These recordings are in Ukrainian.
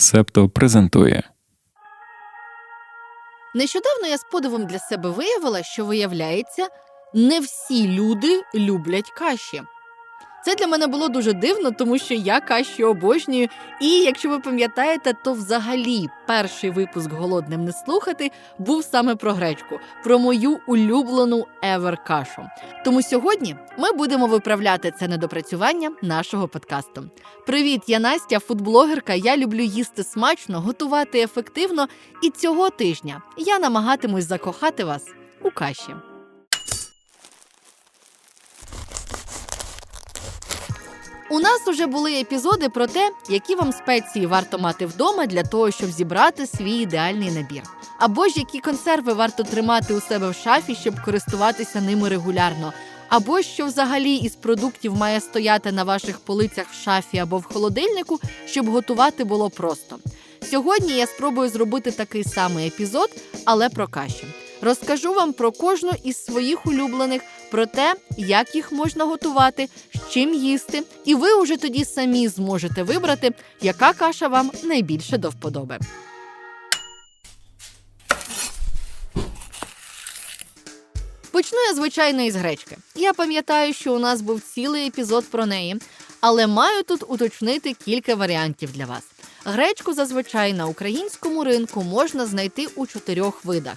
Септо презентує Нещодавно я з подивом для себе виявила, що виявляється, не всі люди люблять каші. Це для мене було дуже дивно, тому що я каші обожнюю. І якщо ви пам'ятаєте, то взагалі перший випуск голодним не слухати був саме про гречку, про мою улюблену евер кашу. Тому сьогодні ми будемо виправляти це недопрацювання нашого подкасту. Привіт, я Настя, фудблогерка. Я люблю їсти смачно, готувати ефективно. І цього тижня я намагатимусь закохати вас у каші. У нас уже були епізоди про те, які вам спеції варто мати вдома для того, щоб зібрати свій ідеальний набір. Або ж які консерви варто тримати у себе в шафі, щоб користуватися ними регулярно. Або що взагалі із продуктів має стояти на ваших полицях в шафі або в холодильнику, щоб готувати було просто. Сьогодні я спробую зробити такий самий епізод, але про каші. Розкажу вам про кожну із своїх улюблених, про те, як їх можна готувати, з чим їсти, і ви уже тоді самі зможете вибрати, яка каша вам найбільше до вподоби. Почну я, звичайно, із гречки. Я пам'ятаю, що у нас був цілий епізод про неї, але маю тут уточнити кілька варіантів для вас. Гречку зазвичай на українському ринку можна знайти у чотирьох видах.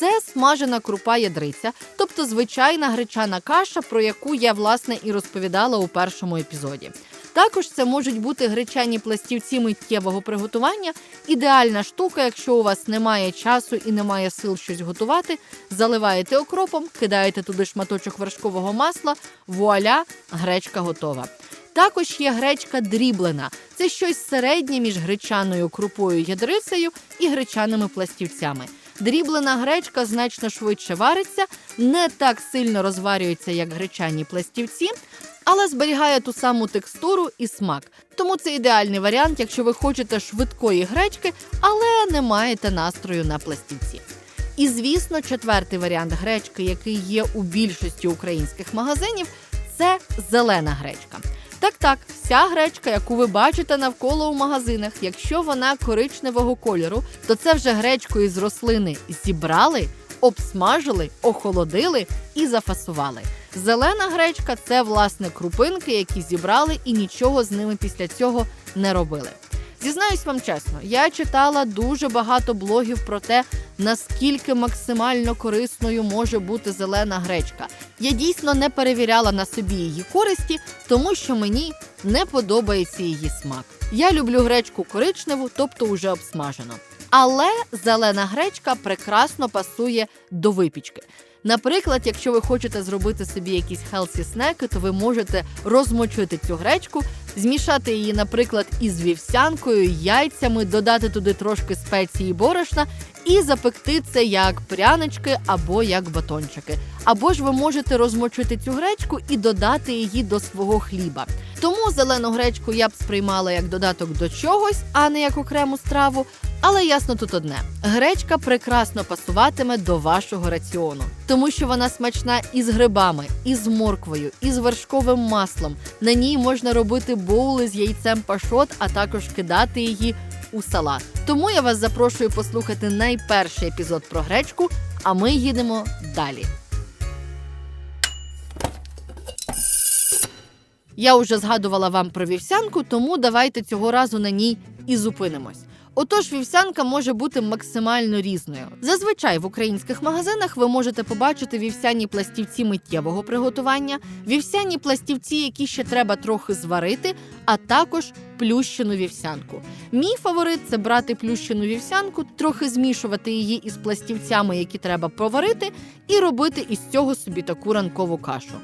Це смажена крупа ядриця, тобто звичайна гречана каша, про яку я власне і розповідала у першому епізоді. Також це можуть бути гречані пластівці миттєвого приготування. Ідеальна штука, якщо у вас немає часу і немає сил щось готувати, заливаєте окропом, кидаєте туди шматочок вершкового масла, вуаля, гречка готова. Також є гречка дріблена. Це щось середнє між гречаною крупою ядрицею і гречаними пластівцями. Дріблена гречка значно швидше вариться, не так сильно розварюється, як гречані пластівці, але зберігає ту саму текстуру і смак. Тому це ідеальний варіант, якщо ви хочете швидкої гречки, але не маєте настрою на пластівці. І звісно, четвертий варіант гречки, який є у більшості українських магазинів, це зелена гречка. Так, так, вся гречка, яку ви бачите навколо у магазинах, якщо вона коричневого кольору, то це вже гречку із рослини зібрали, обсмажили, охолодили і зафасували. Зелена гречка це власне крупинки, які зібрали і нічого з ними після цього не робили. Зізнаюсь вам чесно, я читала дуже багато блогів про те, наскільки максимально корисною може бути зелена гречка. Я дійсно не перевіряла на собі її користі, тому що мені не подобається її смак. Я люблю гречку коричневу, тобто уже обсмажену. Але зелена гречка прекрасно пасує до випічки. Наприклад, якщо ви хочете зробити собі якісь хелсі снеки, то ви можете розмочити цю гречку, змішати її, наприклад, із вівсянкою, яйцями, додати туди трошки спеції борошна і запекти це як прянички або як батончики. Або ж ви можете розмочити цю гречку і додати її до свого хліба. Тому зелену гречку я б сприймала як додаток до чогось, а не як окрему страву. Але ясно тут одне: гречка прекрасно пасуватиме до вашого раціону, тому що вона смачна із грибами, із морквою, із вершковим маслом. На ній можна робити боули з яйцем пашот, а також кидати її у салат. Тому я вас запрошую послухати найперший епізод про гречку, а ми їдемо далі. Я вже згадувала вам про вівсянку, тому давайте цього разу на ній і зупинимось. Отож, вівсянка може бути максимально різною. Зазвичай в українських магазинах ви можете побачити вівсяні пластівці миттєвого приготування, вівсяні пластівці, які ще треба трохи зварити, а також плющену вівсянку. Мій фаворит це брати плющену вівсянку, трохи змішувати її із пластівцями, які треба поварити, і робити із цього собі таку ранкову кашу.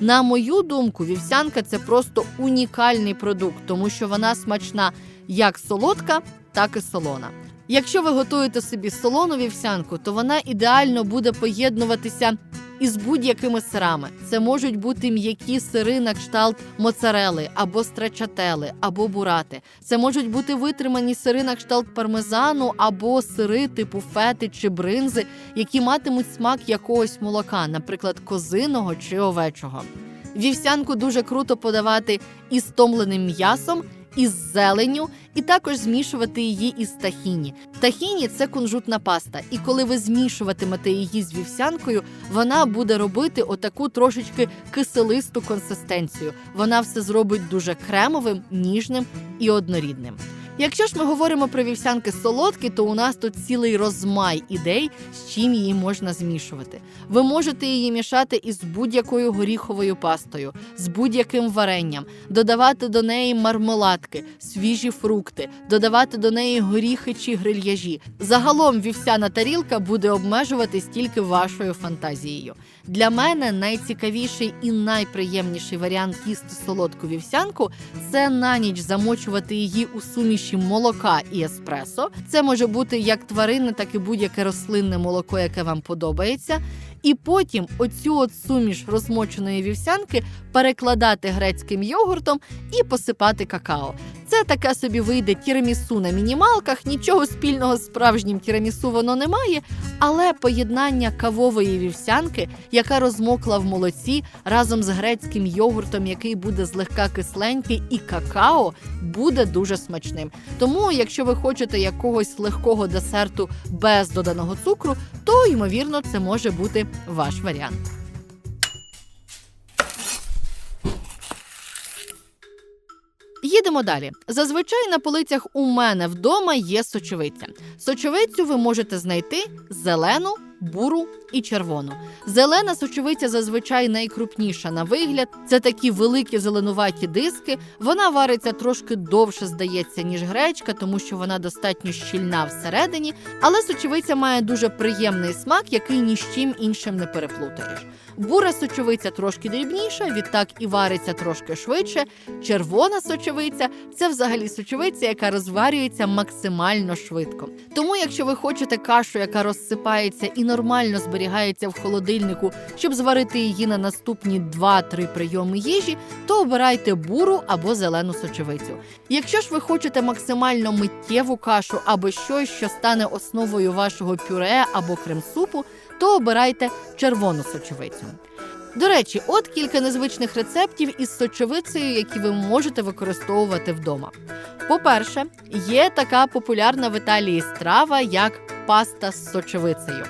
На мою думку, вівсянка це просто унікальний продукт, тому що вона смачна як солодка, так і солона. Якщо ви готуєте собі солону вівсянку, то вона ідеально буде поєднуватися із будь-якими сирами. Це можуть бути м'які сири на кшталт моцарели або страчатели, або бурати. Це можуть бути витримані сири на кшталт пармезану або сири типу фети чи бринзи, які матимуть смак якогось молока, наприклад, козиного чи овечого. Вівсянку дуже круто подавати із томленим м'ясом із зеленю, і також змішувати її із тахіні. Тахіні це кунжутна паста, і коли ви змішуватимете її з вівсянкою, вона буде робити отаку трошечки киселисту консистенцію. Вона все зробить дуже кремовим, ніжним і однорідним. Якщо ж ми говоримо про вівсянки солодкі, то у нас тут цілий розмай ідей, з чим її можна змішувати. Ви можете її мішати із будь-якою горіховою пастою, з будь-яким варенням, додавати до неї мармеладки, свіжі фрукти, додавати до неї горіхи чи грильяжі. Загалом вівсяна тарілка буде обмежуватись тільки вашою фантазією. Для мене найцікавіший і найприємніший варіант їсти солодку вівсянку це на ніч замочувати її у суміші молока і еспресо. Це може бути як тваринне, так і будь-яке рослинне молоко, яке вам подобається. І потім оцю от суміш розмоченої вівсянки перекладати грецьким йогуртом і посипати какао. Це таке собі вийде тірамісу на мінімалках. Нічого спільного з справжнім тірамісу воно не має, але поєднання кавової вівсянки, яка розмокла в молоці разом з грецьким йогуртом, який буде злегка кисленький, і какао буде дуже смачним. Тому, якщо ви хочете якогось легкого десерту без доданого цукру, то ймовірно це може бути ваш варіант. Їдемо далі. Зазвичай на полицях у мене вдома є сочовиця. Сочовицю ви можете знайти зелену, буру і червону. Зелена сочовиця зазвичай найкрупніша на вигляд. Це такі великі зеленуваті диски. Вона вариться трошки довше, здається, ніж гречка, тому що вона достатньо щільна всередині. Але сочовиця має дуже приємний смак, який ні з чим іншим не переплутаєш. Бура сочовиця трошки дрібніша, відтак і вариться трошки швидше. Червона сочовиця це взагалі сочовиця, яка розварюється максимально швидко. Тому, якщо ви хочете кашу, яка розсипається і нормально зберігається в холодильнику, щоб зварити її на наступні 2-3 прийоми їжі, то обирайте буру або зелену сочовицю. Якщо ж ви хочете максимально миттєву кашу або щось, що стане основою вашого пюре або крем-супу, то обирайте червону сочовицю. До речі, от кілька незвичних рецептів із сочовицею, які ви можете використовувати вдома. По-перше, є така популярна в Італії страва, як паста з сочовицею.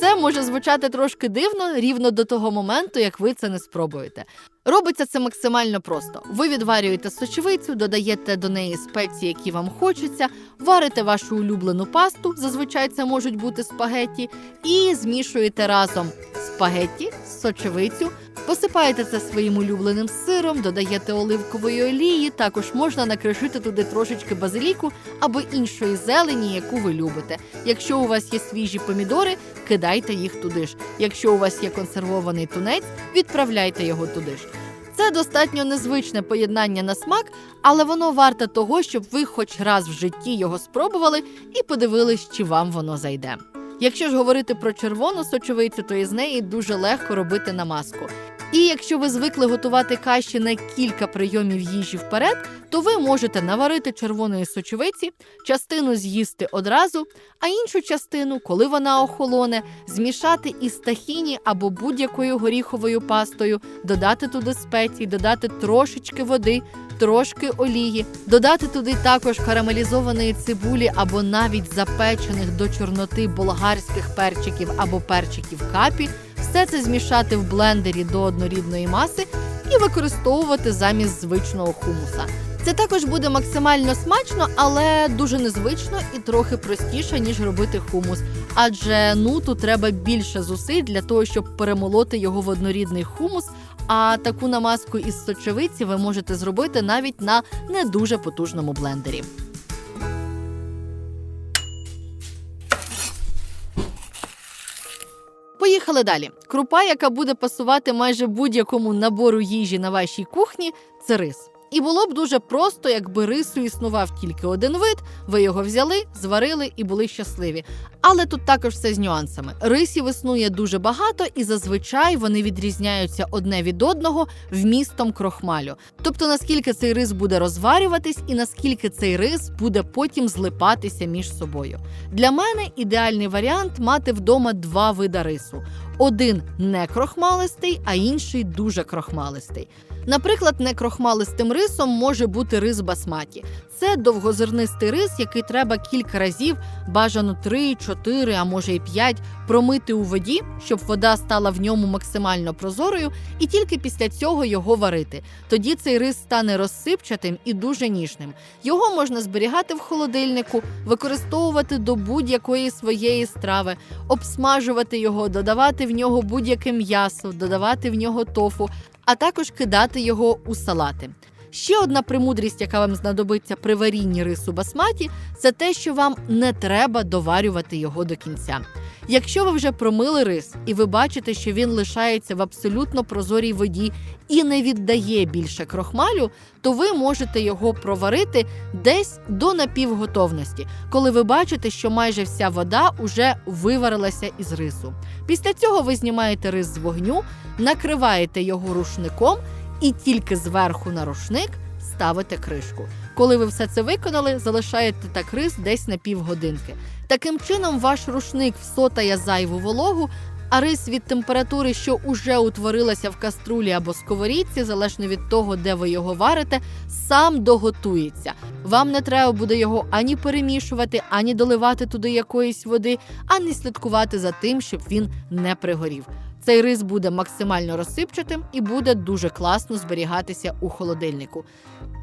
Це може звучати трошки дивно рівно до того моменту, як ви це не спробуєте. Робиться це максимально просто. Ви відварюєте сочевицю, додаєте до неї спеції, які вам хочеться, варите вашу улюблену пасту, зазвичай це можуть бути спагетті, і змішуєте разом спагетті, сочевицю, посипаєте це своїм улюбленим сиром, додаєте оливкової олії. Також можна накришити туди трошечки базиліку або іншої зелені, яку ви любите. Якщо у вас є свіжі помідори, кидайте їх туди ж. Якщо у вас є консервований тунець, відправляйте його туди ж. Це достатньо незвичне поєднання на смак, але воно варте того, щоб ви хоч раз в житті його спробували і подивились, чи вам воно зайде. Якщо ж говорити про червону сочовицю, то із неї дуже легко робити намазку. І якщо ви звикли готувати каші на кілька прийомів їжі вперед, то ви можете наварити червоної сочовиці, частину з'їсти одразу, а іншу частину, коли вона охолоне, змішати із тахіні або будь-якою горіховою пастою, додати туди спеції, додати трошечки води, трошки олії, додати туди також карамелізованої цибулі або навіть запечених до чорноти болгарських перчиків або перчиків капі. Все це змішати в блендері до однорідної маси і використовувати замість звичного хумуса. Це також буде максимально смачно, але дуже незвично і трохи простіше, ніж робити хумус. Адже ну тут треба більше зусиль для того, щоб перемолоти його в однорідний хумус. А таку намазку із сочевиці ви можете зробити навіть на не дуже потужному блендері. Поїхали далі. Крупа, яка буде пасувати майже будь-якому набору їжі на вашій кухні, це рис. І було б дуже просто, якби рису існував тільки один вид, ви його взяли, зварили і були щасливі. Але тут також все з нюансами. Рисів існує дуже багато, і зазвичай вони відрізняються одне від одного вмістом крохмалю. Тобто наскільки цей рис буде розварюватись, і наскільки цей рис буде потім злипатися між собою. Для мене ідеальний варіант мати вдома два вида рису: один не крохмалистий, а інший дуже крохмалистий. Наприклад, некрохмалистим рисом може бути рис басматі. Це довгозернистий рис, який треба кілька разів, бажано 3, 4, а може й 5, промити у воді, щоб вода стала в ньому максимально прозорою, і тільки після цього його варити. Тоді цей рис стане розсипчатим і дуже ніжним. Його можна зберігати в холодильнику, використовувати до будь-якої своєї страви, обсмажувати його, додавати в нього будь-яке м'ясо, додавати в нього тофу, а також кидати його у салати. Ще одна премудрість, яка вам знадобиться при варінні рису басматі, це те, що вам не треба доварювати його до кінця. Якщо ви вже промили рис і ви бачите, що він лишається в абсолютно прозорій воді і не віддає більше крохмалю, то ви можете його проварити десь до напівготовності, коли ви бачите, що майже вся вода уже виварилася із рису. Після цього ви знімаєте рис з вогню, накриваєте його рушником і тільки зверху на рушник ставите кришку. Коли ви все це виконали, залишаєте так рис десь на півгодинки. Таким чином, ваш рушник всотає зайву вологу, а рис від температури, що уже утворилася в каструлі або сковорідці, залежно від того, де ви його варите, сам доготується. Вам не треба буде його ані перемішувати, ані доливати туди якоїсь води, ані слідкувати за тим, щоб він не пригорів. Цей рис буде максимально розсипчатим і буде дуже класно зберігатися у холодильнику.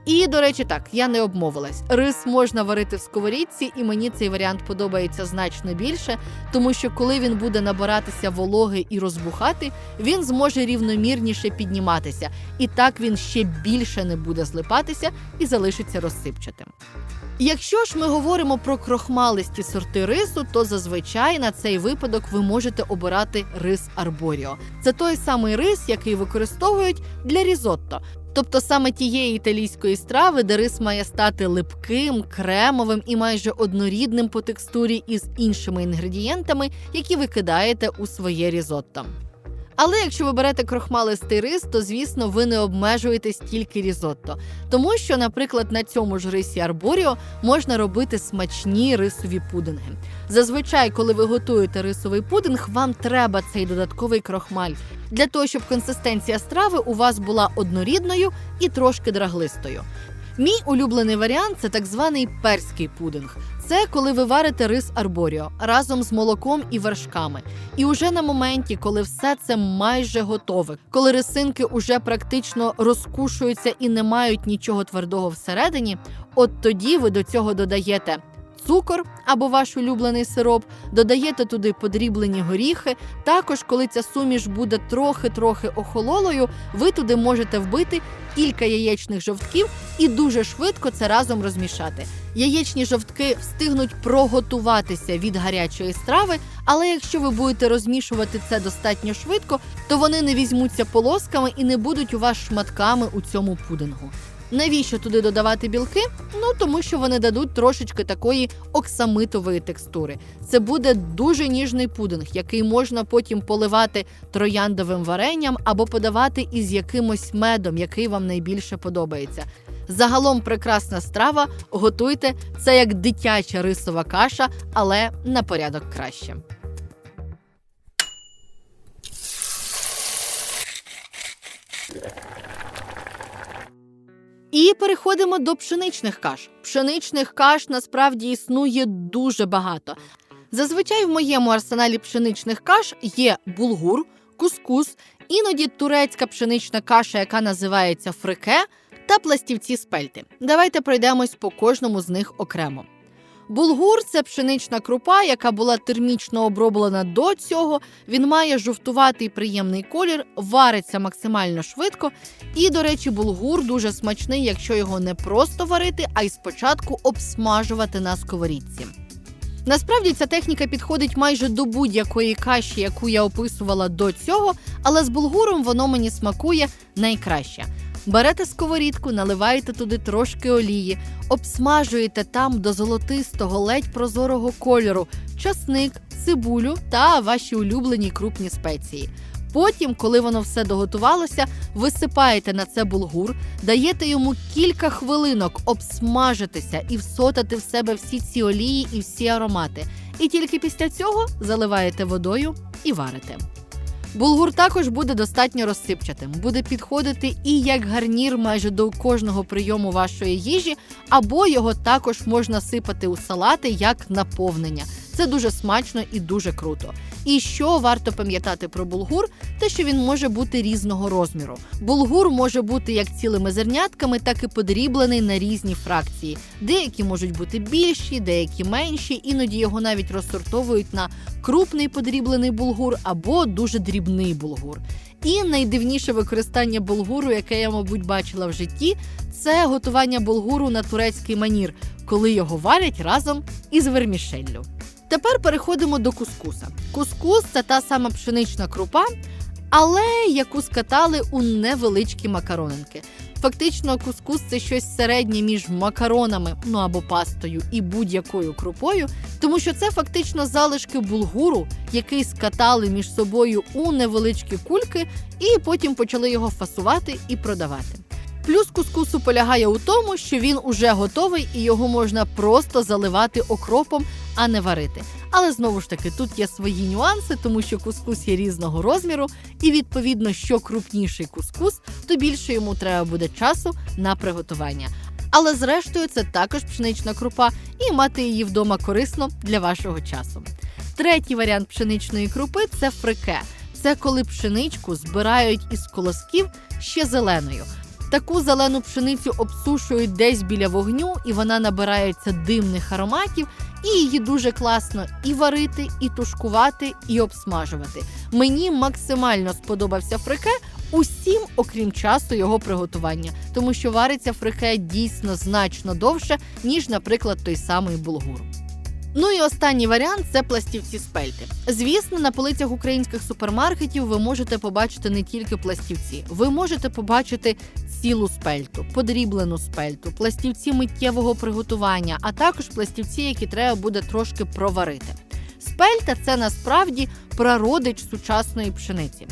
І, до речі, так, я не обмовилась. Рис можна варити в сковорідці, і мені цей варіант подобається значно більше, тому що коли він буде набиратися вологи і розбухати, він зможе рівномірніше підніматися, і так він ще більше не буде злипатися і залишиться розсипчатим. Якщо ж ми говоримо про крохмалисті сорти рису, то зазвичай на цей випадок ви можете обирати рис арборіо. Це той самий рис, який використовують для різотто. Тобто саме тієї італійської страви, де рис має стати липким, кремовим і майже однорідним по текстурі із іншими інгредієнтами, які ви кидаєте у своє різотто. Але якщо ви берете крохмалистий рис, то звісно ви не обмежуєтесь тільки різотто, тому що, наприклад, на цьому ж рисі арборіо можна робити смачні рисові пудинги. Зазвичай, коли ви готуєте рисовий пудинг, вам треба цей додатковий крохмаль для того, щоб консистенція страви у вас була однорідною і трошки драглистою. Мій улюблений варіант це так званий перський пудинг. Це коли ви варите рис арборіо разом з молоком і вершками. І уже на моменті, коли все це майже готове, коли рисинки уже практично розкушуються і не мають нічого твердого всередині, от тоді ви до цього додаєте. Цукор або ваш улюблений сироп, додаєте туди подріблені горіхи. Також, коли ця суміш буде трохи-трохи охололою, ви туди можете вбити кілька яєчних жовтків і дуже швидко це разом розмішати. Яєчні жовтки встигнуть проготуватися від гарячої страви, але якщо ви будете розмішувати це достатньо швидко, то вони не візьмуться полосками і не будуть у вас шматками у цьому пудингу. Навіщо туди додавати білки? Ну тому що вони дадуть трошечки такої оксамитової текстури. Це буде дуже ніжний пудинг, який можна потім поливати трояндовим варенням або подавати із якимось медом, який вам найбільше подобається. Загалом прекрасна страва. Готуйте це як дитяча рисова каша, але на порядок краще. І переходимо до пшеничних каш. Пшеничних каш насправді існує дуже багато. Зазвичай в моєму арсеналі пшеничних каш є булгур, кускус, іноді турецька пшенична каша, яка називається фрике, та пластівці спельти. Давайте пройдемось по кожному з них окремо. Булгур це пшенична крупа, яка була термічно оброблена до цього. Він має жовтуватий приємний колір, вариться максимально швидко. І, до речі, булгур дуже смачний, якщо його не просто варити, а й спочатку обсмажувати на сковорідці. Насправді ця техніка підходить майже до будь-якої каші, яку я описувала до цього, але з булгуром воно мені смакує найкраще. Берете сковорідку, наливаєте туди трошки олії, обсмажуєте там до золотистого, ледь прозорого кольору, часник, цибулю та ваші улюблені крупні спеції. Потім, коли воно все доготувалося, висипаєте на це булгур, даєте йому кілька хвилинок обсмажитися і всотати в себе всі ці олії і всі аромати. І тільки після цього заливаєте водою і варите. Булгур також буде достатньо розсипчатим, буде підходити і як гарнір майже до кожного прийому вашої їжі, або його також можна сипати у салати як наповнення. Це дуже смачно і дуже круто. І що варто пам'ятати про булгур, те, що він може бути різного розміру. Булгур може бути як цілими зернятками, так і подріблений на різні фракції. Деякі можуть бути більші, деякі менші, іноді його навіть розсортовують на крупний подріблений булгур або дуже дрібний булгур. І найдивніше використання булгуру, яке я, мабуть, бачила в житті, це готування булгуру на турецький манір, коли його варять разом із вермішеллю. Тепер переходимо до кускуса. Кускус це та сама пшенична крупа, але яку скатали у невеличкі макаронинки. Фактично, кускус це щось середнє між макаронами, ну або пастою і будь-якою крупою, тому що це фактично залишки булгуру, який скатали між собою у невеличкі кульки, і потім почали його фасувати і продавати. Плюс кускусу полягає у тому, що він уже готовий і його можна просто заливати окропом, а не варити. Але знову ж таки, тут є свої нюанси, тому що кускус є різного розміру, і відповідно, що крупніший кускус, то більше йому треба буде часу на приготування. Але зрештою, це також пшенична крупа, і мати її вдома корисно для вашого часу. Третій варіант пшеничної крупи це фрике. Це коли пшеничку збирають із колосків ще зеленою. Таку зелену пшеницю обсушують десь біля вогню, і вона набирається димних ароматів, і її дуже класно і варити, і тушкувати, і обсмажувати. Мені максимально сподобався фрике усім, окрім часу його приготування, тому що вариться фрике дійсно значно довше, ніж, наприклад, той самий булгур. Ну і останній варіант це пластівці спельти. Звісно, на полицях українських супермаркетів ви можете побачити не тільки пластівці, ви можете побачити цілу спельту, подріблену спельту, пластівці миттєвого приготування, а також пластівці, які треба буде трошки проварити. Спельта це насправді прародич сучасної пшениці.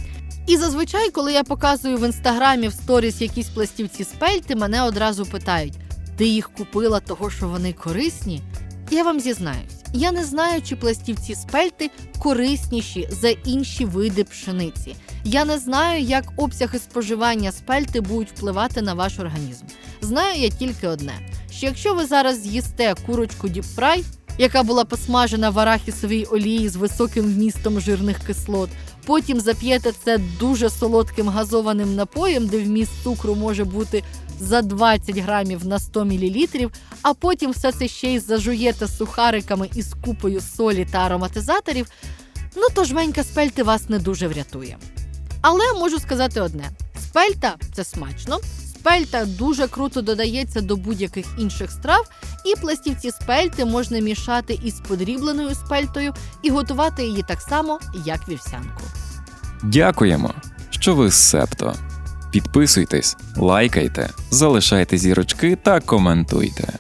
І зазвичай, коли я показую в інстаграмі в сторіс якісь пластівці спельти, мене одразу питають: ти їх купила того, що вони корисні? Я вам зізнаюсь, я не знаю, чи пластівці спельти корисніші за інші види пшениці. Я не знаю, як обсяги споживання спельти будуть впливати на ваш організм. Знаю я тільки одне: що якщо ви зараз з'їсте курочку діпфрай, яка була посмажена в арахісовій олії з високим вмістом жирних кислот, потім зап'єте це дуже солодким газованим напоєм, де вміст цукру може бути за 20 грамів на 100 мл, а потім все це ще й зажуєте сухариками із купою солі та ароматизаторів, ну то жменька спельти вас не дуже врятує. Але можу сказати одне: спельта це смачно. Спельта дуже круто додається до будь-яких інших страв, і пластівці спельти можна мішати із подрібленою спельтою і готувати її так само, як вівсянку. Дякуємо, що ви з Септо. Підписуйтесь, лайкайте, залишайте зірочки та коментуйте.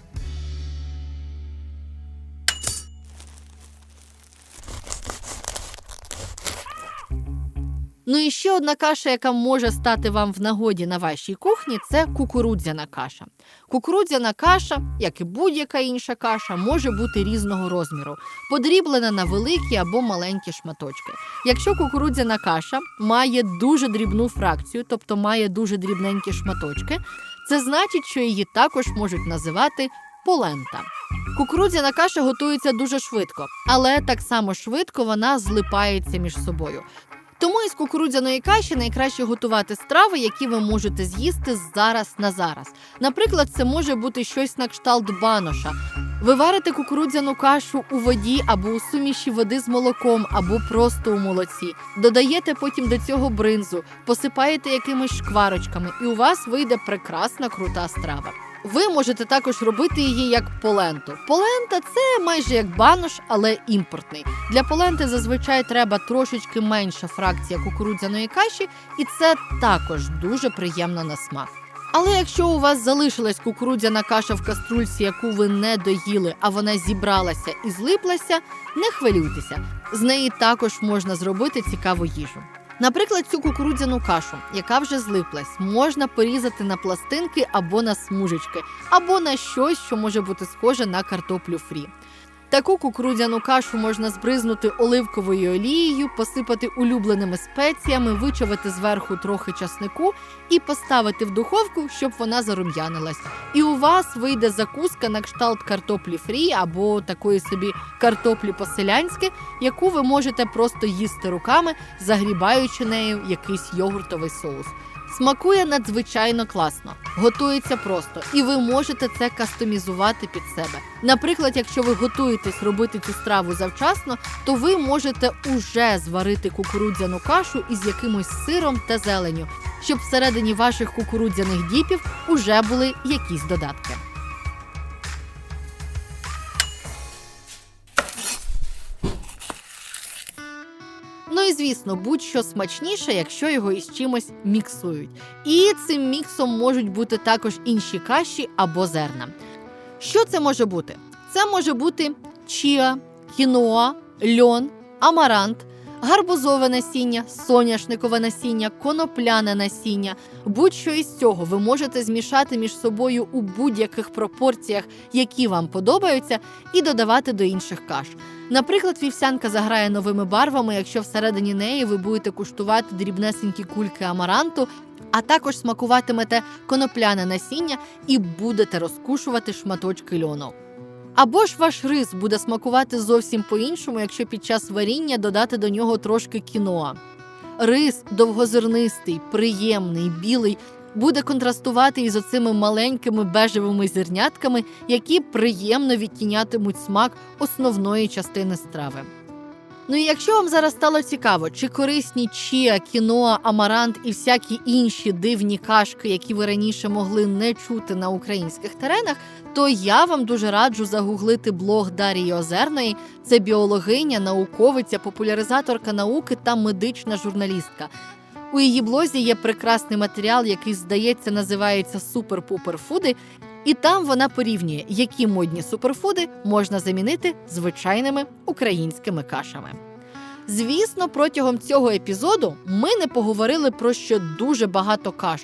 Ну і ще одна каша, яка може стати вам в нагоді на вашій кухні, це кукурудзяна каша. Кукурудзяна каша, як і будь-яка інша каша, може бути різного розміру, подріблена на великі або маленькі шматочки. Якщо кукурудзяна каша має дуже дрібну фракцію, тобто має дуже дрібненькі шматочки, це значить, що її також можуть називати полента. Кукурудзяна каша готується дуже швидко, але так само швидко вона злипається між собою. Тому із кукурудзяної каші найкраще готувати страви, які ви можете з'їсти зараз на зараз. Наприклад, це може бути щось на кшталт баноша. Ви варите кукурудзяну кашу у воді або у суміші води з молоком, або просто у молоці. Додаєте потім до цього бринзу, посипаєте якимись шкварочками, і у вас вийде прекрасна крута страва. Ви можете також робити її як поленту. Полента це майже як банош, але імпортний. Для поленти зазвичай треба трошечки менша фракція кукурудзяної каші, і це також дуже приємно на смак. Але якщо у вас залишилась кукурудзяна каша в каструльці, яку ви не доїли, а вона зібралася і злиплася, не хвилюйтеся. З неї також можна зробити цікаву їжу. Наприклад, цю кукурудзяну кашу, яка вже злиплась, можна порізати на пластинки або на смужечки, або на щось, що може бути схоже на картоплю фрі. Таку кукурудзяну кашу можна збризнути оливковою олією, посипати улюбленими спеціями, вичавити зверху трохи часнику і поставити в духовку, щоб вона зарум'янилась. І у вас вийде закуска на кшталт картоплі фрі або такої собі картоплі по-селянськи, яку ви можете просто їсти руками, загрібаючи нею якийсь йогуртовий соус. Смакує надзвичайно класно, готується просто, і ви можете це кастомізувати під себе. Наприклад, якщо ви готуєтесь робити цю страву завчасно, то ви можете уже зварити кукурудзяну кашу із якимось сиром та зеленю, щоб всередині ваших кукурудзяних діпів уже були якісь додатки. Ну і звісно, будь-що смачніше, якщо його із чимось міксують. І цим міксом можуть бути також інші каші або зерна. Що це може бути? Це може бути чіа, кіноа, льон, амарант, гарбузове насіння, соняшникове насіння, конопляне насіння. Будь-що із цього ви можете змішати між собою у будь-яких пропорціях, які вам подобаються, і додавати до інших каш. Наприклад, вівсянка заграє новими барвами, якщо всередині неї ви будете куштувати дрібнесенькі кульки амаранту, а також смакуватимете конопляне насіння і будете розкушувати шматочки льону. Або ж ваш рис буде смакувати зовсім по-іншому, якщо під час варіння додати до нього трошки кіноа. Рис довгозернистий, приємний, білий, буде контрастувати із оцими маленькими бежевими зернятками, які приємно відтінятимуть смак основної частини страви. Ну і якщо вам зараз стало цікаво, чи корисні чія, кіноа, амарант і всякі інші дивні кашки, які ви раніше могли не чути на українських теренах, то я вам дуже раджу загуглити блог Дарії Озерної. Це біологиня, науковиця, популяризаторка науки та медична журналістка. У її блозі є прекрасний матеріал, який, здається, називається Супер-пупер фуди. І там вона порівнює, які модні суперфуди можна замінити звичайними українськими кашами. Звісно, протягом цього епізоду ми не поговорили про ще дуже багато каш.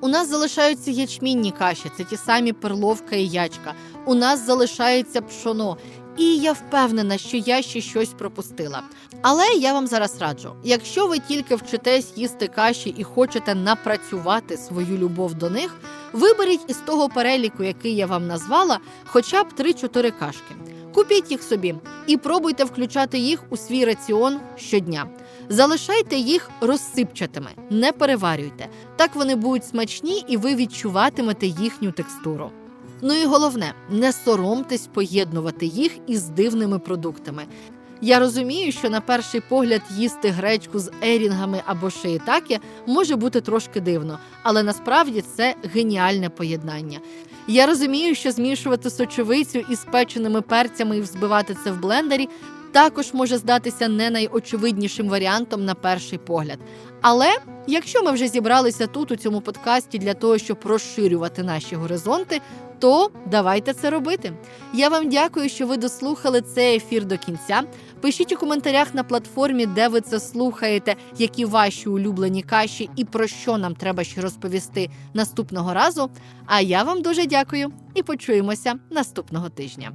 У нас залишаються ячмінні каші, це ті самі перловка і ячка. У нас залишається пшоно. І я впевнена, що я ще щось пропустила. Але я вам зараз раджу: якщо ви тільки вчитесь їсти каші і хочете напрацювати свою любов до них, виберіть із того переліку, який я вам назвала, хоча б 3-4 кашки. Купіть їх собі і пробуйте включати їх у свій раціон щодня. Залишайте їх розсипчатими, не переварюйте. Так вони будуть смачні і ви відчуватимете їхню текстуру. Ну і головне, не соромтесь поєднувати їх із дивними продуктами. Я розумію, що на перший погляд їсти гречку з ерінгами або шиїтаки може бути трошки дивно, але насправді це геніальне поєднання. Я розумію, що змішувати сочевицю із печеними перцями і взбивати це в блендері також може здатися не найочевиднішим варіантом на перший погляд. Але якщо ми вже зібралися тут у цьому подкасті для того, щоб розширювати наші горизонти, то давайте це робити. Я вам дякую, що ви дослухали цей ефір до кінця. Пишіть у коментарях на платформі, де ви це слухаєте, які ваші улюблені каші і про що нам треба ще розповісти наступного разу. А я вам дуже дякую і почуємося наступного тижня.